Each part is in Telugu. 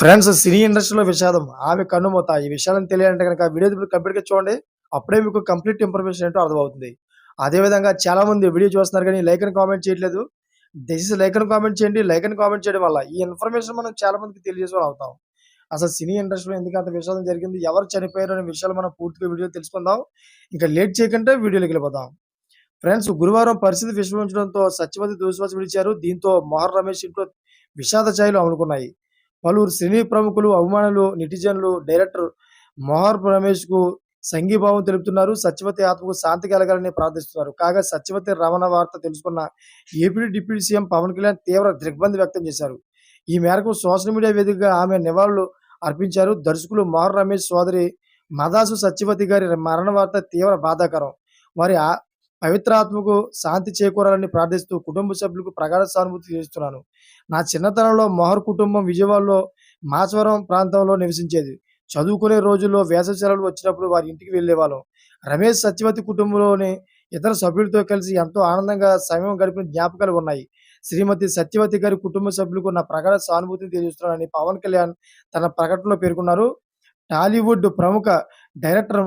ఫ్రెండ్స్ సినీ ఇండస్ట్రీలో విషాదం. ఆమె కన్నుమూత ఈ విషయాలను తెలియాలంటే కనుక వీడియో ఇప్పుడు కంప్లీట్గా చూడండి. అప్పుడే మీకు కంప్లీట్ ఇన్ఫర్మేషన్ ఏంటో అర్థమవుతుంది. అదేవిధంగా చాలా మంది వీడియో చూస్తున్నారు కానీ లైక్ అని కామెంట్ చేయట్లేదు. దయచేసి లైక్ అని కామెంట్ చేయండి. లైక్ అని కామెంట్ చేయడం వల్ల ఈ ఇన్ఫర్మేషన్ మనం చాలా మందికి తెలియజేసే అవుతాం. అసలు సినీ ఇండస్ట్రీలో ఎందుకు అంత విషాదం జరిగింది? ఎవరు చనిపోయారు అనే విషయాలు మనం పూర్తిగా వీడియో తెలుసుకుందాం. ఇంకా లేట్ చేయకుండా వీడియోలోకి వెళ్ళిపోదాం. ఫ్రెండ్స్ గురువారం పరిస్థితి విషమించడంతో సత్యవతి దుశ్వాస విడిచారు. దీంతో మోహన్ రమేష్ ఇంట్లో విషాద ఛాయలు అమలుకున్నాయి పలువురు సినీ ప్రముఖులు అభిమానులు నెటిజన్లు డైరెక్టర్ మొహర్ రమేష్కు సంఘీభావం తెలుపుతున్నారు. సత్యవతి ఆత్మకు శాంతి కలగాలని ప్రార్థిస్తున్నారు. కాగా సత్యవతి రమణ వార్త తెలుసుకున్న AP deputy CM Pawan Kalyan తీవ్ర దిగ్బంధి వ్యక్తం చేశారు. ఈ మేరకు సోషల్ మీడియా వేదికగా ఆమె నివాళులు అర్పించారు. దర్శకులు మొహర్ రమేష్ సోదరి మదాసు సత్యవతి గారి మరణ వార్త తీవ్ర బాధాకరం. వారి పవిత్రాత్మకు శాంతి చేకూరాలని ప్రార్థిస్తూ కుటుంబ సభ్యులకు ప్రగాఢ సానుభూతి చేస్తున్నాను. నా చిన్నతనంలో మొహర్ కుటుంబం విజయవాడలో మాచవరం ప్రాంతంలో నివసించేది. చదువుకునే రోజుల్లో వేసవి సెలవులు వచ్చినప్పుడు వారి ఇంటికి వెళ్ళేవాళ్ళం. రమేష్ సత్యవతి కుటుంబంలోని ఇతర సభ్యులతో కలిసి ఎంతో ఆనందంగా సమయం గడిపిన జ్ఞాపకాలు ఉన్నాయి. శ్రీమతి సత్యవతి గారి కుటుంబ సభ్యులకు నా ప్రగాఢ సానుభూతిని తెలియజేస్తున్నానని పవన్ కళ్యాణ్ తన ప్రకటనలో పేర్కొన్నారు. టాలీవుడ్ ప్రముఖ డైరెక్టర్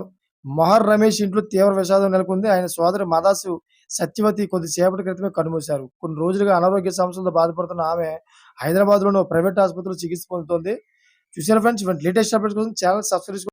మొహర్ రమేష్ ఇంట్లో తీవ్ర విషాదం నెలకొంది. ఆయన సోదరి మదాసు సత్యవతి కొద్దిసేపటి క్రితమే కనుమూశారు కొన్ని రోజులుగా అనారోగ్య సమస్యలతో బాధపడుతున్న ఆమె హైదరాబాద్లోని ప్రైవేట్ ఆసుపత్రిలో చికిత్స పొందుతోంది. చూసారా ఫ్రెండ్స్? లేటెస్ట్ అప్డేట్స్ కోసం ఛానల్ సబ్స్క్రైబ్